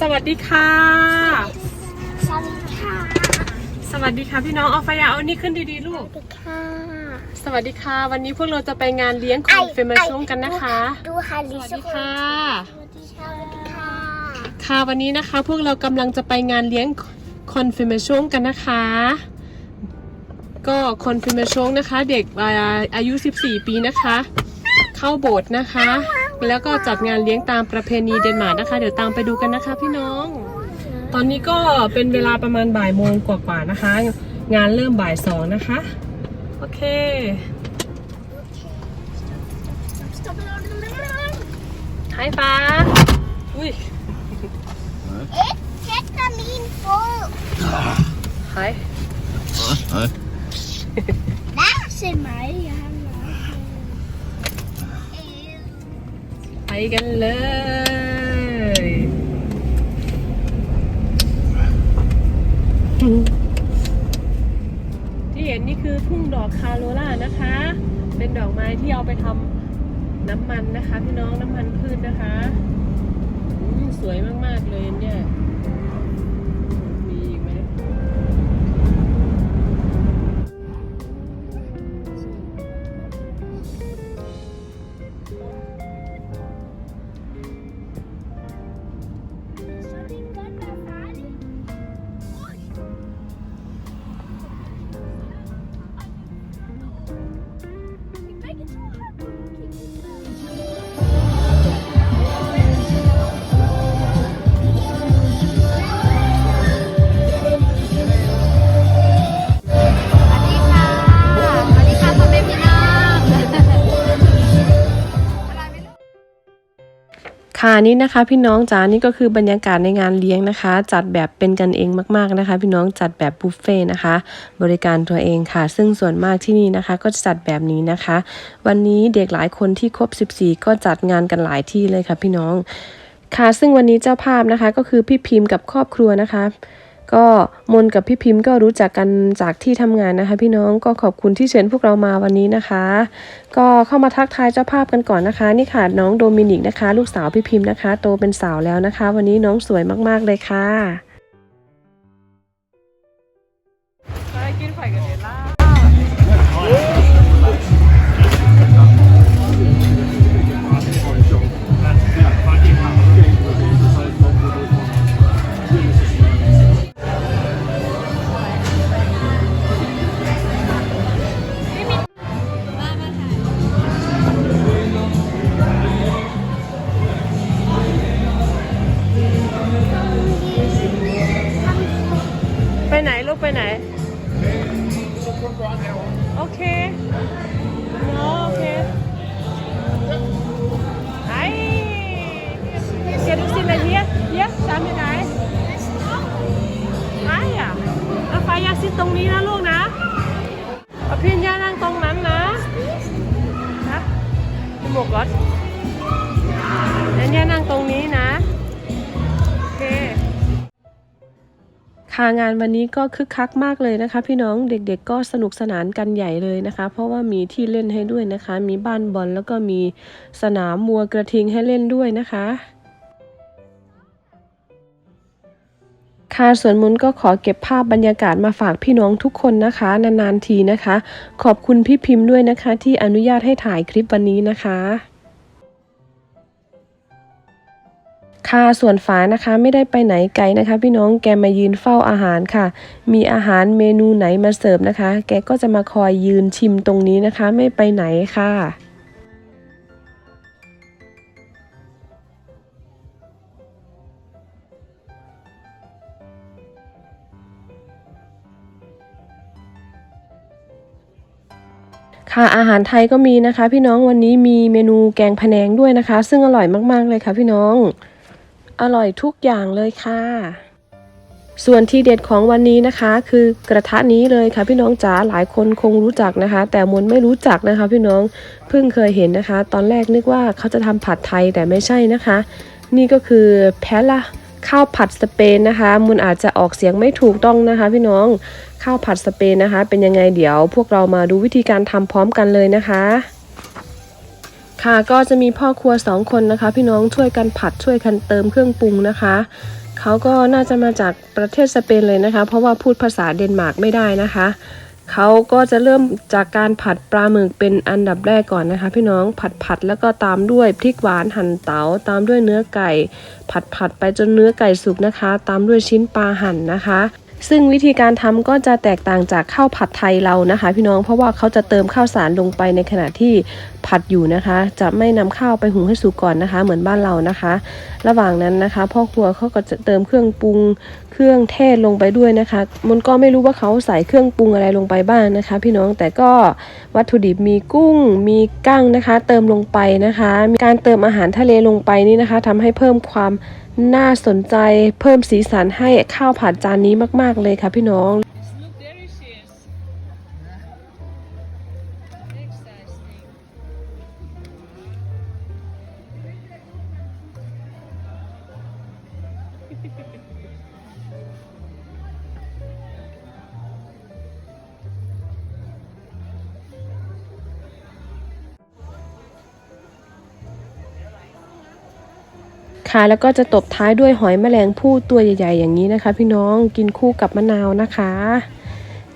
สวัสดีค่ะ สวัสดีค่ะ สวัสดีค่ะพี่น้องเอาไฟยาเอานี่ขึ้นดีๆลูสกวัสดีค่ะ สวัสดีค่ะ วันนี้พวกเราจะไปงานเลี้ยงคอนเฟรมชงกันนะคะ ดูค่ะสลิวัสซ่าดีค่ะสวัสดีค่ะ สวัสดีค่ะ ค่ะวันนี้นะคะพวกเรากำลังจะไปงานเลี้ยงคอนเฟรมชงกันนะคะ ก็คอนเฟรมชงนะคะ เด็กอ่าอายุ 14 ปีนะคะ เข้าโบสถ์นะคะ แล้วก็จัดงานเลี้ยงตามประเพณีเดนมาร์กนะคะ เดี๋ยวตามไปดูกันนะคะพี่น้อง ตอนนี้ก็เป็นเวลาประมาณบ่ายโมงกว่าๆนะคะ งานเริ่มบ่ายสองนะคะ โอเค ไฮฟ้า อุ้ยเอ๊ะเช็คกระมินฟูไฮได้ใช่ กันเลย ที่เห็นนี่คือทุ่งดอกคาโรล่านะคะ เป็นดอกไม้ที่เอาไปทำน้ำมันนะคะ พี่น้องน้ำมันพืชนะคะ ค่ะนี่นะคะพี่น้องจ๋านี่ก็คือบรรยากาศในงานเลี้ยงนะคะ จัดแบบเป็นกันเองมากๆนะคะ พี่น้องจัดแบบบุฟเฟ่ต์นะคะ บริการตัวเองค่ะ ซึ่งส่วนมากที่นี่นะคะ ก็จะจัดแบบนี้นะคะ วันนี้เด็กหลายคนที่ครบ 14 ก็จัดงานกันหลายที่เลยค่ะพี่น้องค่ะซึ่งวันนี้เจ้าภาพนะคะ ก็คือพี่พิมพ์กับครอบครัวนะคะ ก็มนกับพี่พิมพ์ก็รู้จักกันจากที่ทำงานนะคะ พี่น้องก็ขอบคุณที่เชิญพวกเรามาวันนี้นะคะ ก็เข้ามาทักทายเจ้าภาพกันก่อนนะคะ นี่ค่ะน้องโดมินิกนะคะ ลูกสาวพี่พิมพ์นะคะ โตเป็นสาวแล้วนะคะ วันนี้น้องสวยมากๆเลยค่ะ โอเคไอ้เสียดูสิเลยเฮียเฮียจำยังไงไอ้อะเอาไฟยาซิตรงนี้นะลูกนะเอาพิญญานั่งตรงนั้นนะนะหมวกรถแล้วเนี่ยนั่งตรงนี้นะ ค่ะงานวันนี้ก็คึกคักมากเลยนะคะ พี่น้องเด็กๆก็สนุกสนานกันใหญ่เลยนะคะ เพราะว่ามีที่เล่นให้ด้วยนะคะ มีบ้านบอลแล้วก็มีสนามมัวกระทิงให้เล่นด้วยนะคะค่ะส่วนมุนก็ขอเก็บภาพบรรยากาศมาฝากพี่น้องทุกคนนะคะ นานๆทีนะคะ ขอบคุณพี่พิมพ์ด้วยนะคะ ที่อนุญาตให้ถ่ายคลิปวันนี้นะคะ ค่ะส่วนฟ้านะคะไม่ได้ไปไหนไกลนะคะ พี่น้องแกมายืนเฝ้าอาหารค่ะ มีอาหารเมนูไหนมาเสิร์ฟนะคะ แกก็จะมาคอยยืนชิมตรงนี้นะคะ ไม่ไปไหนค่ะค่ะอาหารไทยก็มีนะคะ พี่น้องวันนี้มีเมนูแกงพะแนงด้วยนะคะ ซึ่งอร่อยมาก ๆ เลยค่ะพี่น้อง อร่อยทุกอย่างเลยค่ะ ส่วนที่เด็ดของวันนี้นะคะ คือกระทะนี้เลยค่ะ พี่น้องจ๋าหลายคนคงรู้จักนะคะ แต่มนไม่รู้จักนะคะ พี่น้องเพิ่งเคยเห็นนะคะ ตอนแรกนึกว่าเขาจะทำผัดไทยแต่ไม่ใช่นะคะ นี่ก็คือแพละข้าวผัดสเปนนะคะมุนอาจจะออกเสียงไม่ถูกต้องนะคะ พี่น้องข้าวผัดสเปนนะคะ เป็นยังไงเดี๋ยว พวกเรามาดูวิธีการทำพร้อมกันเลยนะคะ ค่ะก็จะมีพ่อครัวสองคนนะคะ พี่น้องช่วยกันผัดช่วยกันเติมเครื่องปรุงนะคะเขาก็น่าจะมาจากประเทศสเปนเลยนะคะ เพราะว่าพูดภาษาเดนมาร์กไม่ได้นะคะเขาก็จะเริ่มจากการผัดปลาหมึกเป็นอันดับแรกก่อนนะคะ พี่น้องผัดผัดแล้วก็ตามด้วยพริกหวานหั่นเตาตามด้วยเนื้อไก่ ผัดผัดไปจนเนื้อไก่สุกนะคะ ตามด้วยชิ้นปลาหั่นนะคะ ซึ่งวิธีการทำก็จะแตกต่างจากข้าวผัดไทยเรานะคะ พี่น้องเพราะว่าเขาจะเติมข้าวสารลงไปในขณะที่ผัดอยู่นะคะ จะไม่นำข้าวไปหุงให้สุกก่อนนะคะ เหมือนบ้านเรานะคะ ระหว่างนั้นนะคะ พ่อครัวเขาก็จะเติมเครื่องปรุง เครื่องเทศลงไปด้วยนะคะมันก็ไม่รู้ว่าเขาใส่เครื่องปรุงอะไรลงไปบ้างนะคะ พี่น้องแต่ก็วัตถุดิบมีกุ้ง มีกั้งนะคะ เติมลงไปนะคะ มีการเติมอาหารทะเลลงไปนี่นะคะทำให้เพิ่มความน่าสนใจ เพิ่มสีสันให้ข้าวผัดจานนี้มาก ๆเลยค่ะพี่น้อง ค่ะแล้วก็จะตบท้ายด้วยหอยแมลงภู่ตัวใหญ่ ๆ อย่างนี้นะคะ พี่น้องกินคู่กับมะนาวนะคะ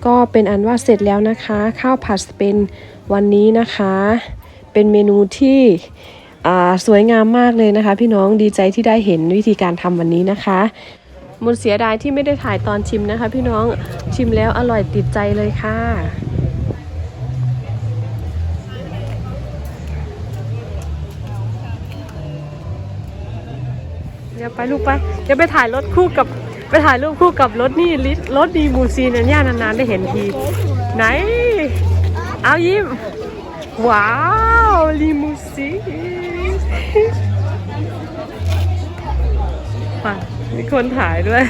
ก็เป็นอันว่าเสร็จแล้วนะคะ ข้าวผัดสเปนวันนี้นะคะ เป็นเมนูที่สวยงามมากเลยนะคะ พี่น้องดีใจที่ได้เห็นวิธีการทำวันนี้นะคะหมดเสียดายที่ไม่ได้ถ่ายตอนชิมนะคะ พี่น้องชิมแล้วอร่อยติดใจเลยค่ะ ไปลูกไปเดี๋ยวไปถ่ายรถคู่กับไปถ่ายรูปคู่กับรถนี่ลิรถดีมูซีนันย่านานๆได้เห็นที ไหน เอายิ้ม ว้าวลีมูซีมีคนถ่ายด้วย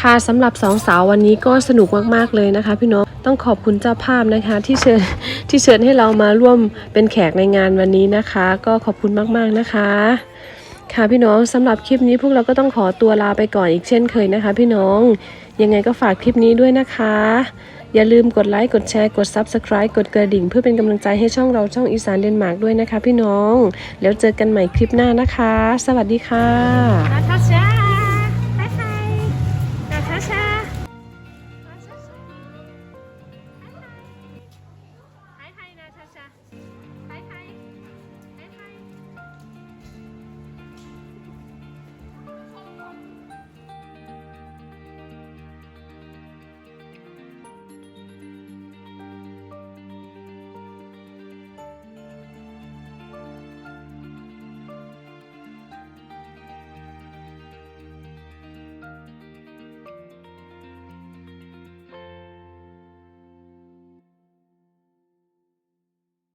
ค่ะสำหรับสองสาววันนี้ก็สนุกมากๆเลยนะคะ พี่น้องต้องขอบคุณเจ้าภาพนะคะ ที่เชิญที่เชิญให้เรามาร่วมเป็นแขกในงานวันนี้นะคะ ก็ขอบคุณมากๆนะคะ ค่ะพี่น้องสำหรับคลิปนี้พวกเราก็ต้องขอตัวลาไปก่อนอีกเช่นเคยนะคะ พี่น้องยังไงก็ฝากคลิปนี้ด้วยนะคะ อย่าลืมกดไลค์กดแชร์กด Subscribe กดกระดิ่ง เพื่อเป็นกำลังใจให้ช่องเราช่องอีสานเดนมาร์กด้วยนะคะ พี่น้องแล้วเจอกันใหม่คลิปหน้านะคะ สวัสดีค่ะ